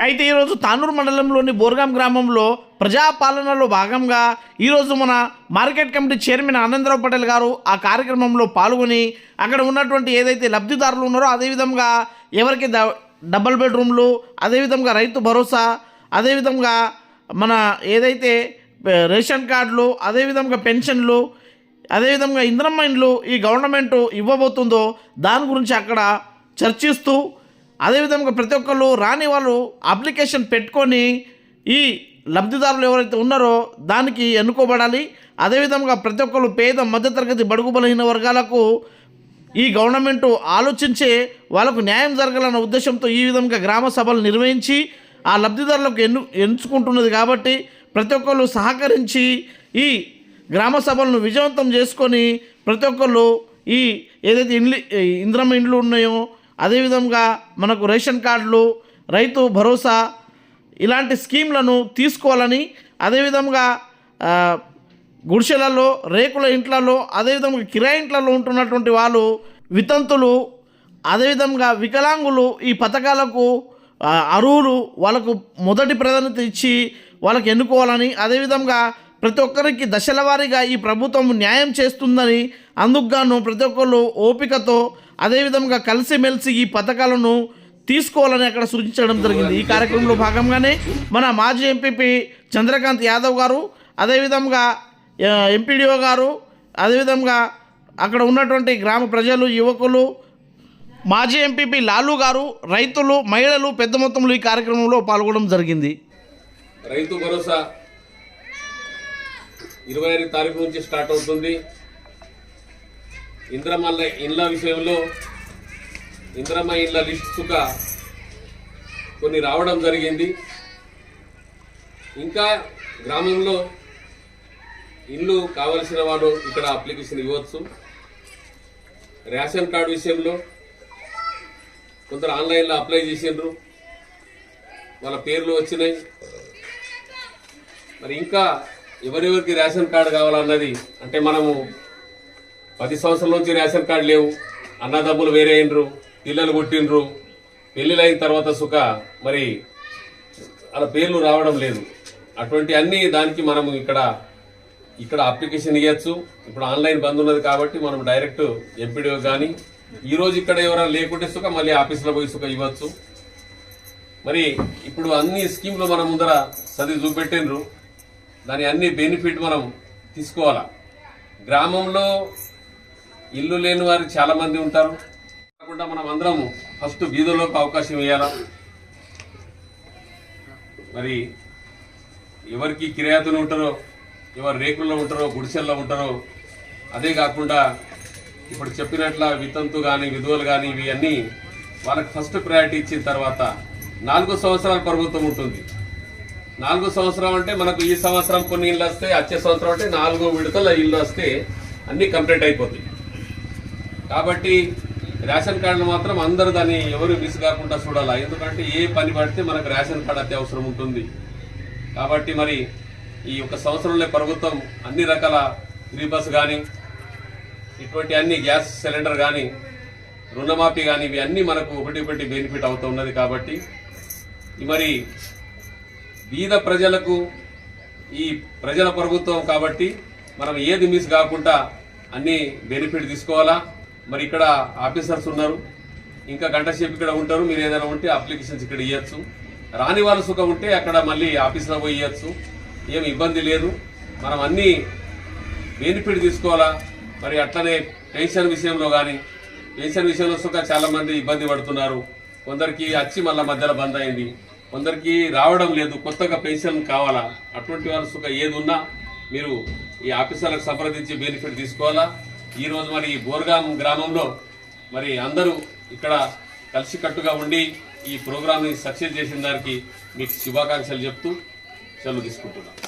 అయితే ఈరోజు తానూరు మండలంలోని బోర్గాం గ్రామంలో ప్రజాపాలనలో భాగంగా ఈరోజు మన market committee chairman Anandarao Patel garu ఆ కార్యక్రమంలో పాల్గొని అక్కడ ఉన్నటువంటి ఏదైతే లబ్ధిదారులు ఉన్నారో అదేవిధంగా ఎవరికి ద డబల్ బెడ్రూమ్లు అదేవిధంగా రైతు భరోసా అదేవిధంగా మన ఏదైతే రేషన్ కార్డులు అదేవిధంగా పెన్షన్లు అదేవిధంగా ఇంద్రమ్మ ఇండ్లు ఈ గవర్నమెంట్ ఇవ్వబోతుందో దాని గురించి అక్కడ చర్చిస్తూ అదేవిధంగా ప్రతి ఒక్కళ్ళు రాని వాళ్ళు అప్లికేషన్ పెట్టుకొని ఈ లబ్ధిదారులు ఎవరైతే ఉన్నారో దానికి ఎన్నుకోబడాలి. అదేవిధంగా ప్రతి ఒక్కళ్ళు పేద మధ్యతరగతి బడుగు బలహీన వర్గాలకు ఈ గవర్నమెంట్ ఆలోచించే వాళ్ళకు న్యాయం జరగాలన్న ఉద్దేశంతో ఈ విధంగా గ్రామ సభలు నిర్వహించి ఆ లబ్ధిదారులకు ఎన్ను ఎంచుకుంటున్నది కాబట్టి ప్రతి ఒక్కళ్ళు సహకరించి ఈ గ్రామ సభలను విజయవంతం చేసుకొని ప్రతి ఒక్కళ్ళు ఈ ఏదైతే ఇండ్లు ఇంద్రమ ఇండ్లు ఉన్నాయో అదేవిధంగా మనకు రేషన్ కార్డులు రైతు భరోసా ఇలాంటి స్కీమ్లను తీసుకోవాలని అదేవిధంగా గుడిసెలలో రేకుల ఇంట్లలో అదేవిధంగా కిరాయి ఇంట్లలో ఉంటున్నటువంటి వాళ్ళు వితంతులు అదేవిధంగా వికలాంగులు ఈ పథకాలకు అర్హులు వాళ్ళకు మొదటి ప్రాధాన్యత ఇచ్చి వాళ్ళకి ఎన్నుకోవాలని అదేవిధంగా ప్రతి ఒక్కరికి దశల వారీగా ఈ ప్రభుత్వం న్యాయం చేస్తుందని అందుకుగాను ప్రతి ఒక్కరు ఓపికతో అదేవిధంగా కలిసిమెలిసి ఈ పథకాలను తీసుకోవాలని అక్కడ సూచించడం జరిగింది. ఈ కార్యక్రమంలో భాగంగానే మన మాజీ ఎంపీపీ చంద్రకాంత్ యాదవ్ గారు అదేవిధంగా ఎంపీడీఓ గారు అదేవిధంగా అక్కడ ఉన్నటువంటి గ్రామ ప్రజలు యువకులు మాజీ ఎంపీపీ లాలు గారు రైతులు మహిళలు పెద్ద మొత్తంలో ఈ కార్యక్రమంలో పాల్గొనడం జరిగింది. రైతు భరోసా ఇరవై ఐదు తారీఖు నుంచి స్టార్ట్ అవుతుంది. ఇంద్రమల్ల ఇండ్ల విషయంలో ఇంద్రమ్మ ఇండ్ల లిస్ట్ కొన్ని రావడం జరిగింది. ఇంకా గ్రామంలో ఇల్లు కావలసిన వాడు ఇక్కడ అప్లికేషన్ ఇవ్వచ్చు. రేషన్ కార్డు విషయంలో కొందరు ఆన్లైన్లో అప్లై చేసిండ్రు. వాళ్ళ పేర్లు వచ్చినాయి. మరి ఇంకా ఎవరెవరికి రేషన్ కార్డు కావాలన్నది అంటే మనము పది సంవత్సరాల నుంచి రేషన్ కార్డు లేవు అన్నదమ్ములు వేరే అయినరు పిల్లలు పుట్టినరు పెళ్ళిళ్ళు అయిన తర్వాత సుఖ మరి అలా పేర్లు రావడం లేదు. అటువంటి అన్ని దానికి మనము ఇక్కడ ఇక్కడ అప్లికేషన్ ఇవ్వచ్చు ఇప్పుడు ఆన్లైన్ బంద్ ఉన్నది కాబట్టి మనం డైరెక్ట్ ఎంపీడీఓ కానీ ఈరోజు ఇక్కడ ఎవరైనా లేకుంటే సుఖ మళ్ళీ ఆఫీసులో పోయి సుఖ ఇవ్వచ్చు. మరి ఇప్పుడు అన్ని స్కీమ్లు మన ముందర చదివి చూపెట్టిండ్రు. దాని అన్ని బెనిఫిట్ మనం తీసుకోవాలా. గ్రామంలో ఇల్లు లేని వారు చాలామంది ఉంటారు. కాకుండా మనం అందరం ఫస్ట్ బీదలోకి అవకాశం ఇవ్వాలా మరి ఎవరికి కిరాయతులు ఉంటారో ఎవరు రేకుల్లో ఉంటారో గుడిసెల్లో ఉంటారో అదే కాకుండా ఇప్పుడు చెప్పినట్ల వితంతు కానీ విధువులు కానీ ఇవి అన్నీ వాళ్ళకి ఫస్ట్ ప్రయారిటీ ఇచ్చిన తర్వాత నాలుగు సంవత్సరాల ప్రభుత్వం ఉంటుంది. నాలుగు సంవత్సరం అంటే మనకు ఈ సంవత్సరం కొన్ని ఇళ్ళు వస్తే వచ్చే సంవత్సరం అంటే నాలుగు విడతల ఇల్లు వస్తే అన్నీ కంప్లీట్ అయిపోతాయి. కాబట్టి రేషన్ కార్డులు మాత్రం అందరూ దాన్ని ఎవరు మిస్ కాకుండా చూడాలా? ఎందుకంటే ఏ పని పడితే మనకు రేషన్ కార్డు అత్యవసరం ఉంటుంది. కాబట్టి మరి ఈ ఒక సంవత్సరంలో ప్రభుత్వం అన్ని రకాల ఫ్రీ బస్ కానీ ఇటువంటి అన్ని గ్యాస్ సిలిండర్ కానీ రుణమాఫీ కానీ ఇవి అన్నీ మనకు ఒకటి ఒకటి బెనిఫిట్ అవుతూ ఉన్నది కాబట్టి. మరి బీద ప్రజలకు ఈ ప్రజల ప్రభుత్వం కాబట్టి మనం ఏది మిస్ కాకుండా అన్ని బెనిఫిట్ తీసుకోవాలా. మరి ఇక్కడ ఆఫీసర్స్ ఉన్నారు. ఇంకా గంట సేపు ఇక్కడ ఉంటారు. మీరు ఏదైనా ఉంటే అప్లికేషన్స్ ఇక్కడ ఇవ్వచ్చు రాని వాళ్ళ సుఖం ఉంటే అక్కడ మళ్ళీ ఆఫీస్లో పోయి ఇవ్వచ్చు ఏం ఇబ్బంది లేదు. మనం అన్నీ బెనిఫిట్ తీసుకోవాలా. మరి అట్లనే పెన్షన్ విషయంలో కానీ పెన్షన్ విషయంలో సుఖ చాలామంది ఇబ్బంది పడుతున్నారు. కొందరికి వచ్చి మళ్ళీ మధ్యలో బంద్ అయింది. కొందరికి రావడం లేదు కొత్తగా పెన్షన్ కావాలా? అటువంటి వాళ్ళ ఏది ఉన్నా మీరు ఈ ఆఫీసర్లకు సంప్రదించి బెనిఫిట్ తీసుకోవాలా? ఈరోజు మరి బోర్గాం గ్రామంలో మరి అందరూ ఇక్కడ కలిసికట్టుగా ఉండి ఈ ప్రోగ్రామ్ని సక్సెస్ చేసిన దానికి మీకు శుభాకాంక్షలు చెప్తూ సెలవు తీసుకుంటున్నాను